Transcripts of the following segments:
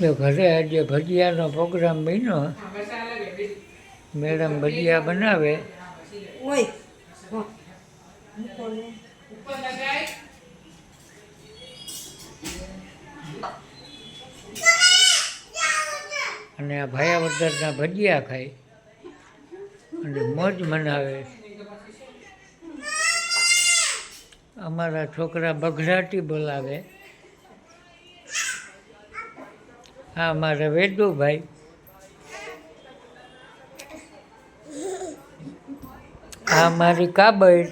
જો ઘરે આજે ભજીયાનો પ્રોગ્રામ બન્યો. મેડમ ભજીયા બનાવે. અને આ ભાયાવદરના ભજીયા ખાય. અને મોજ મનાવે. અમારા છોકરા બઘડાટી બોલાવે. આ અમારા વેદુભાઈ આ મારી કાબર.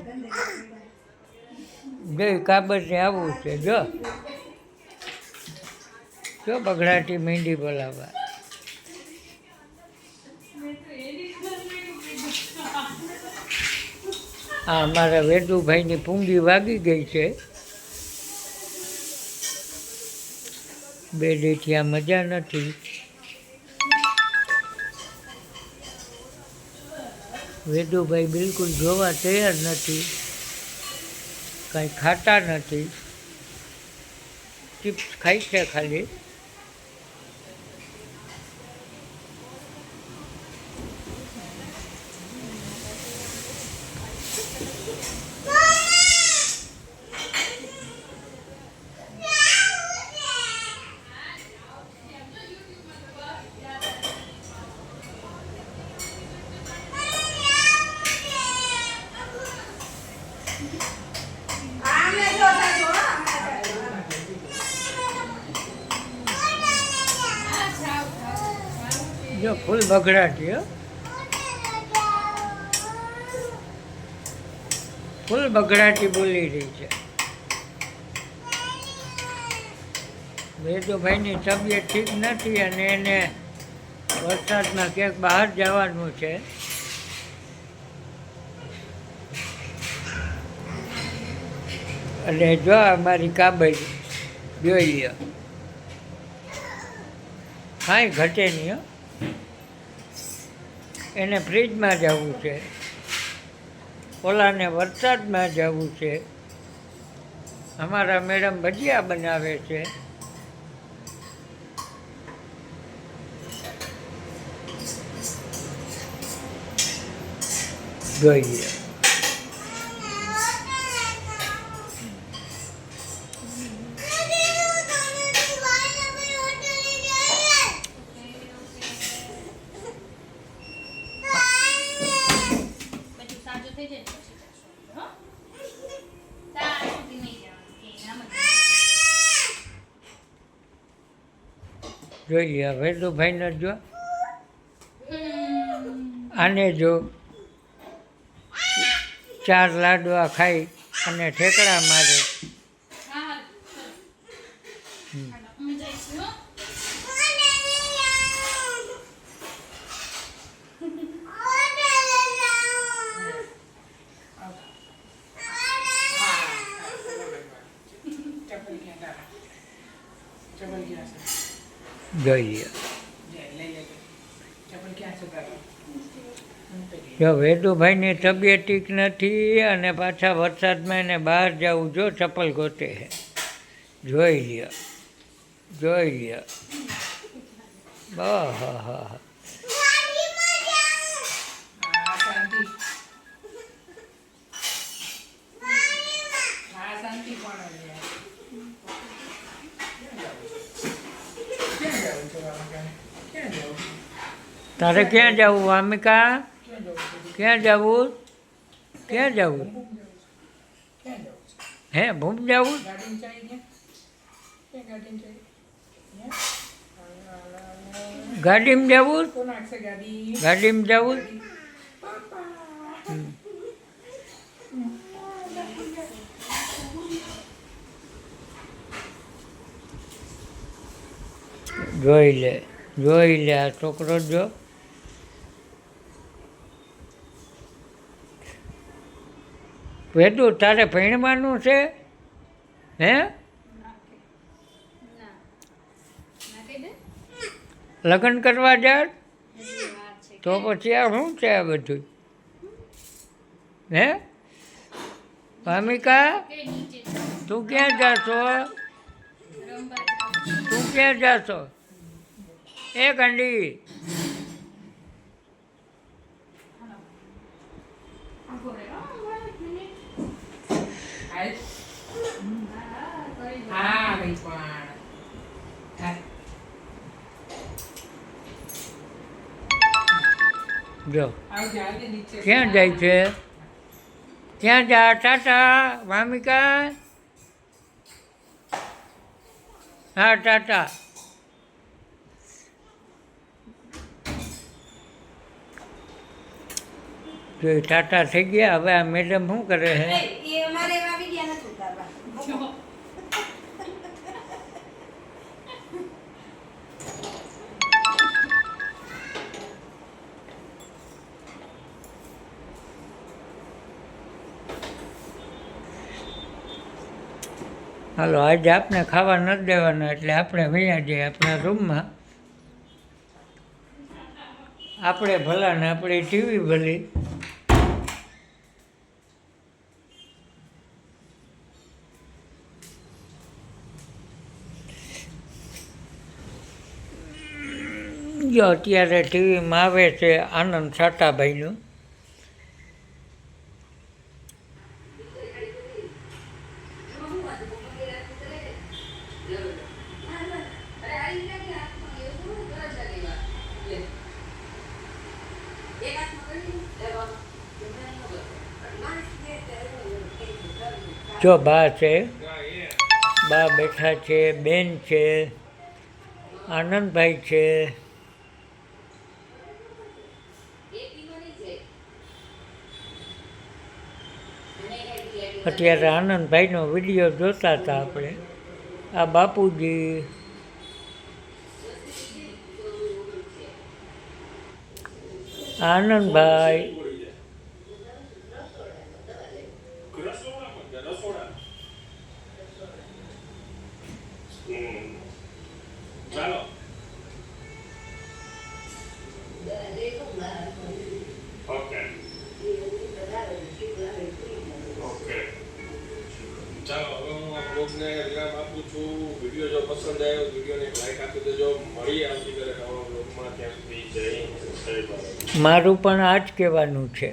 જો કાબરને આવવું છે, જો. જો બગડાટી મીંડી બોલાવવા. આ અમારા વેદુભાઈની પૂંગી વાગી ગઈ છે. બે દેથી મજા નથી. વેદુભાઈ બિલકુલ જોવા તૈયાર નથી. કંઈ ખાતા નથી. ચિપ્સ ખાય છે ખાલી. જો ફૂલ બગડાટી ફૂલ બગડાટી બોલી રહી છે. વેદુભાઈની તબિયત ઠીક નથી અને એને વરસાદમાં ક્યાંક બહાર જવાનું છે. અને જો અમારી કાબજ જોઈ લ્યો. કાંઈ ઘટે નહીં એને ફ્રીજમાં જવું છે. ઓલાને વરસાદમાં જવું છે. અમારા મેડમ ભજીયા બનાવે છે. જોઈએ થઈ જાય ને પછી જશું. હો? ત્યાં સુધી નહીં જવાનું કે આમ જ. જોઈએ વેદુભાઈને જો આને જો ચાર લાડવા ખાઈ અને ઠેકડા મારે હા, હા, હમ. ચાલો. અમે જઈશું, હો? જોઈએ જો વેદુભાઈની તબિયત ઠીક નથી અને પાછા વરસાદમાં એને બહાર જવું, જો ચપ્પલ ગોતે છે જોઈ લ્યો જોઈ લ્યો. હા હા હા. તારે ક્યાં જવું, વામિકા? ક્યાં જવું? ક્યાં જવું? હે ભૂમ જવું? ગાડીમાં જવું? ગાડીમાં જવું? જોઈ લે જોઈ લે આ છોકરો જો. વેદુ તારે ભણવાનું છે હે. લગ્ન કરવા જા હજી વાર છે. તો પછી આ શું છે આ બધું હે ભામિકા. તું ક્યાં જાશો તું ક્યાં જાશો એ ગાંડી ઊભો રહે, હો, ઊભો રહે, એક મિનિટ. હાલ. હા, હા, કરી દો. હા ભાઈ પણ હાલ. જો. ક્યાં જાય છે? ક્યાં જા? ટાટા વામિકા? હા ટાટા જો ટાટા થઈ ગયા. હવે આ મેડમ શું કરે છે? હાલો, આજે આપણે ખાવા નથી દેવાના, એટલે આપણે વૈયા જઈએ આપણા રૂમમાં. આપણે ભલા ને આપણી ટીવી ભલી. જો અત્યારે ટીવીમાં આવે છે આનંદ સાટાભાઈનું જો બા છે, બા બેઠા છે, બેન છે, આનંદભાઈ છે. અત્યારે આનંદભાઈનો વીડિયો જોતા હતા આપણે. આ બાપુજી. આનંદભાઈ. હવે હું આ બ્લોગને વિરામ આપું છું વીડિયો જો પસંદ આવ્યો વિડીયોને લાઈક આપી દેજો મળીએ આવતીકાલે નવા બ્લોગમાં ત્યાં મારું પણ આ જ કહેવાનું છે.